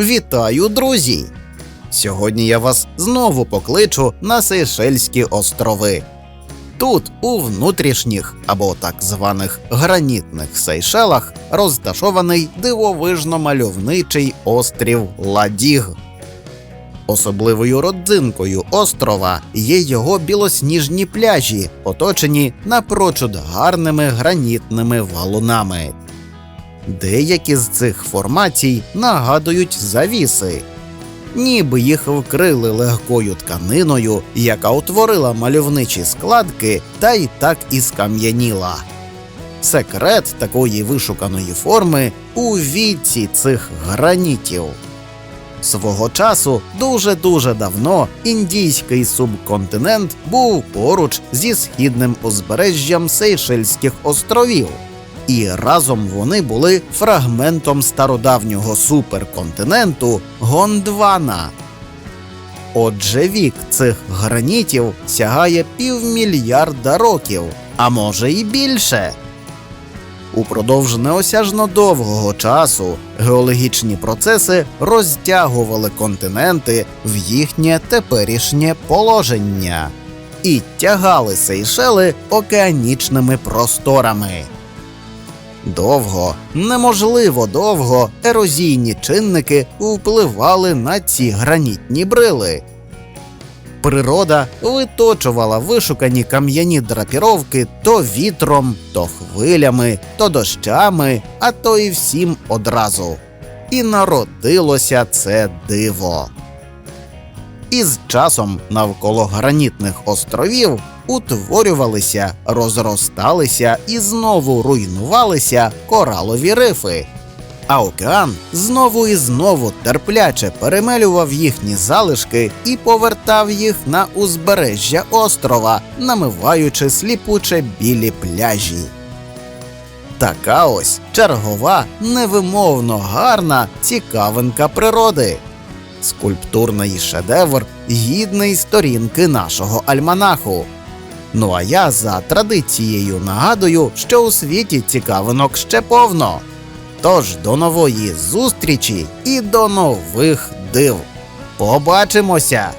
Вітаю, друзі! Сьогодні я вас знову покличу на Сейшельські острови. Тут, у внутрішніх або так званих гранітних Сейшелах, розташований дивовижно мальовничий острів Ладіг. Особливою родзинкою острова є його білосніжні пляжі, оточені напрочуд гарними гранітними валунами. Деякі з цих формацій нагадують завіси, ніби їх вкрили легкою тканиною, яка утворила мальовничі складки та й так і скам'яніла. Секрет такої вишуканої форми у віці цих гранітів. Свого часу дуже дуже давно індійський субконтинент був поруч зі східним узбережжям Сейшельських островів, і разом вони були фрагментом стародавнього суперконтиненту Гондвана. Отже, вік цих гранітів сягає півмільярда років, а може і більше. Упродовж неосяжно довгого часу геологічні процеси розтягували континенти в їхнє теперішнє положення і тягали Сейшели океанічними просторами. Довго, неможливо довго, ерозійні чинники впливали на ці гранітні брили. Природа виточувала вишукані кам'яні драпіровки то вітром, то хвилями, то дощами, а то і всім одразу. І народилося це диво. І з часом навколо гранітних островів утворювалися, розросталися і знову руйнувалися коралові рифи. А океан знову і знову терпляче перемелював їхні залишки і повертав їх на узбережжя острова, намиваючи сліпуче білі пляжі. Така ось чергова, невимовно гарна цікавинка природи. Скульптурний шедевр, гідний сторінки нашого альманаху. Ну а я за традицією нагадую, що у світі цікавинок ще повно. Тож до нової зустрічі і до нових див. Побачимося!